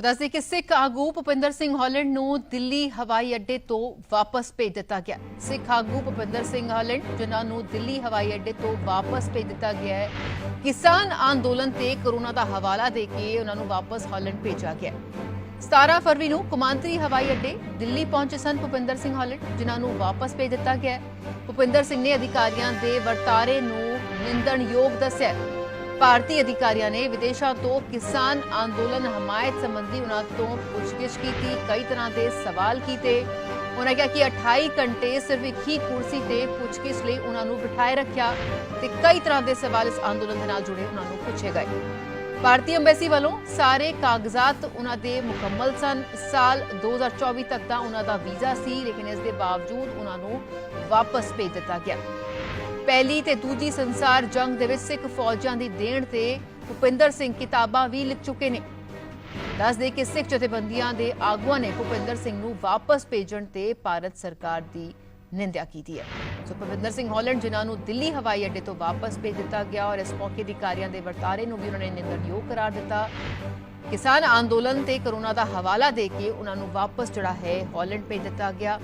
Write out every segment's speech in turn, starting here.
ਦੱਸਦੇ ਕਿ ਸਿੱਖ ਆਗੂ ਭੁਪਿੰਦਰ ਸਿੰਘ ਹਾਲੈਂਡ ਨੂੰ ਦਿੱਲੀ ਹਵਾਈ ਅੱਡੇ ਤੋਂ ਵਾਪਸ ਭੇਜ ਦਿੱਤਾ ਗਿਆ। ਸਿੱਖ ਆਗੂ ਭੁਪਿੰਦਰ ਸਿੰਘ ਹਾਲੈਂਡ ਜਿਨ੍ਹਾਂ ਨੂੰ ਦਿੱਲੀ ਹਵਾਈ ਅੱਡੇ ਤੋਂ ਵਾਪਸ ਭੇਜ ਦਿੱਤਾ ਗਿਆ ਹੈ, ਕਿਸਾਨ ਅੰਦੋਲਨ ਤੇ ਕਰੋਨਾ ਦਾ ਹਵਾਲਾ ਦੇ ਕੇ ਉਹਨਾਂ ਨੂੰ ਵਾਪਸ ਹਾਲੈਂਡ ਭੇਜਿਆ ਗਿਆ। ਹੈ। 17 ਫਰਵਰੀ ਨੂੰ ਕੌਮਾਂਤਰੀ ਹਵਾਈ ਅੱਡੇ ਦਿੱਲੀ ਪਹੁੰਚੇ ਸਨ ਭੁਪਿੰਦਰ ਸਿੰਘ ਹਾਲੈਂਡ ਜਿਨ੍ਹਾਂ ਨੂੰ ਵਾਪਸ ਭੇਜ ਦਿੱਤਾ ਗਿਆ। ਭੁਪਿੰਦਰ ਸਿੰਘ ਨੇ ਅਧਿਕਾਰੀਆਂ ਦੇ ਵਰਤਾਰੇ ਨੂੰ ਨਿੰਦਣਯੋਗ ਦੱਸਿਆ। ਭਾਰਤੀ ਅਧਿਕਾਰੀਆਂ ਨੇ ਵਿਦੇਸ਼ਾਂ ਤੋਂ ਕਿਸਾਨ ਅੰਦੋਲਨ ਹਮਾਇਤ ਸੰਬੰਧੀ ਉਹਨਾਂ ਤੋਂ ਪੁੱਛਗਿੱਛ ਕੀਤੀ, ਕਈ ਤਰ੍ਹਾਂ ਦੇ ਸਵਾਲ ਕੀਤੇ। ਉਹਨਾਂ ਕਿਹਾ ਕਿ 28 ਘੰਟੇ ਸਿਰਫ ਇੱਕ ਹੀ ਕੁਰਸੀ ਤੇ ਪੁੱਛਗਿੱਛ ਲਈ ਉਹਨਾਂ ਨੂੰ ਬਿਠਾਏ ਰੱਖਿਆ ਤੇ ਕਈ ਤਰ੍ਹਾਂ ਦੇ ਸਵਾਲ ਇਸ ਅੰਦੋਲਨ ਦੇ ਨਾਲ ਜੁੜੇ ਉਹਨਾਂ ਨੂੰ ਪੁੱਛੇ ਗਏ। ਭਾਰਤੀ ਅੰਬੈਸੀ ਵੱਲੋਂ ਸਾਰੇ ਕਾਗਜ਼ਾਤ ਉਹਨਾਂ ਦੇ ਮੁਕੰਮਲ ਸਨ। ਸਾਲ 2024 ਤੱਕ ਦਾ ਉਹਨਾਂ ਦਾ ਵੀਜ਼ਾ ਸੀ, ਲੇਕਿਨ ਇਸ ਦੇ ਬਾਵਜੂਦ ਉਹਨਾਂ ਨੂੰ ਵਾਪਸ ਭੇਜ ਦਿੱਤਾ ਗਿਆ। ਪਹਿਲੀ ਤੇ ਦੂਜੀ ਸੰਸਾਰ ਜੰਗ ਦੇ ਵਿੱਚ ਸਿੱਖ ਫੌਜਾਂ ਦੀ ਦੇਣ ਤੇ ਭੁਪਿੰਦਰ ਸਿੰਘ ਕਿਤਾਬਾਂ ਵੀ ਲਿਖ ਚੁੱਕੇ ਨੇ। ਦੱਸ ਦੇ ਕਿ ਸਿੱਖ ਜਥੇਬੰਦੀਆਂ ਦੇ ਆਗੂਆਂ ਨੇ ਭੁਪਿੰਦਰ ਸਿੰਘ ਨੂੰ ਵਾਪਸ ਭੇਜਣ ਤੇ ਭਾਰਤ ਸਰਕਾਰ ਦੀ ਨਿੰਦਿਆ ਕੀਤੀ ਹੈ। ਸੋ ਭੁਪਿੰਦਰ ਸਿੰਘ ਹਾਲੈਂਡ, ਜਿਨ੍ਹਾਂ ਨੂੰ ਦਿੱਲੀ ਹਵਾਈ ਅੱਡੇ ਤੋਂ ਵਾਪਸ ਭੇਜ ਦਿੱਤਾ ਗਿਆ ਔਰ ਇਸ ਮੌਕੇ ਅਧਿਕਾਰੀਆਂ ਦੇ ਵਰਤਾਰੇ ਨੂੰ ਵੀ ਉਹਨਾਂ ਨੇ ਨਿੰਦਣਯੋਗ ਕਰਾਰ ਦਿੱਤਾ। ਕਿਸਾਨ ਅੰਦੋਲਨ ਤੇ ਕਰੋਨਾ ਦਾ ਹਵਾਲਾ ਦੇ ਕੇ ਉਹਨਾਂ ਨੂੰ ਵਾਪਸ ਜਿਹੜਾ ਹੈ ਹਾਲੈਂਡ ਭੇਜ ਦਿੱਤਾ ਗਿਆ।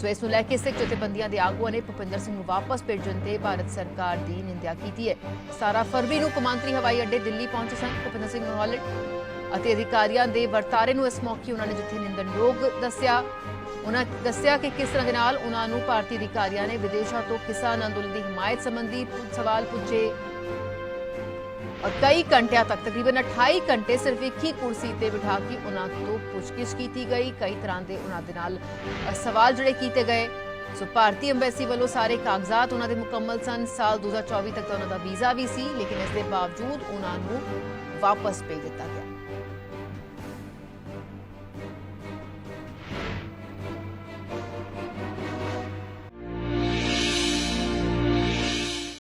ਸੋ ਇਸ ਨੂੰ ਲੈ ਕੇ ਸਿੱਖ ਜਥੇਬੰਦੀਆਂ ਦੇ ਆਗੂਆਂ ਨੇ ਭੁਪਿੰਦਰ ਸਿੰਘ ਨੂੰ ਵਾਪਸ ਭੇਜਣ ਤੇ ਭਾਰਤ ਸਰਕਾਰ ਦੀ ਨਿੰਦਿਆ ਕੀਤੀ ਹੈ। 17 ਫਰਵਰੀ ਨੂੰ ਕੌਮਾਂਤਰੀ ਹਵਾਈ ਅੱਡੇ ਦਿੱਲੀ ਪਹੁੰਚੇ ਸਨ। ਭੁਪਿੰਦਰ ਸਿੰਘ ਹਾਲੈਂਡ ਅਤੇ ਅਧਿਕਾਰੀਆਂ ਦੇ ਵਰਤਾਰੇ ਨੂੰ ਇਸ ਮੌਕੇ ਉਹਨਾਂ ਨੇ ਜਿੱਥੇ ਨਿੰਦਣਯੋਗ ਦੱਸਿਆ, ਉਹਨਾਂ ਦੱਸਿਆ ਕਿ ਕਿਸ ਤਰ੍ਹਾਂ ਦੇ ਨਾਲ ਉਹਨਾਂ ਨੂੰ ਭਾਰਤੀ ਅਧਿਕਾਰੀਆਂ ਨੇ ਵਿਦੇਸ਼ਾਂ ਤੋਂ ਕਿਸਾਨ ਅੰਦੋਲਨ ਦੀ ਹਮਾਇਤ ਸੰਬੰਧੀ ਸਵਾਲ ਪੁੱਛੇ। ਔਰ ਕਈ ਘੰਟਿਆਂ ਤੱਕ, ਤਕਰੀਬਨ 28 ਘੰਟੇ ਸਿਰਫ ਇੱਕ ਹੀ ਕੁਰਸੀ ਤੇ ਬਿਠਾ ਕੇ ਉਹਨਾਂ ਤੋਂ ਪੁੱਛਗਿੱਛ ਕੀਤੀ ਗਈ। ਕਈ ਤਰ੍ਹਾਂ ਦੇ ਉਹਨਾਂ ਦੇ ਨਾਲ ਸਵਾਲ ਜਿਹੜੇ ਕੀਤੇ ਗਏ। ਸੋ ਭਾਰਤੀ ਅੰਬੈਸੀ ਵੱਲੋਂ ਸਾਰੇ ਕਾਗਜ਼ਾਤ ਉਹਨਾਂ ਦੇ ਮੁਕੰਮਲ ਸਨ। ਸਾਲ 2024 ਤੱਕ ਤਾਂ ਉਹਨਾਂ ਦਾ ਵੀਜ਼ਾ ਵੀ ਸੀ, ਲੇਕਿਨ ਇਸ ਦੇ ਬਾਵਜੂਦ ਉਹਨਾਂ ਨੂੰ ਵਾਪਸ ਭੇਜ ਦਿੱਤਾ ਗਿਆ।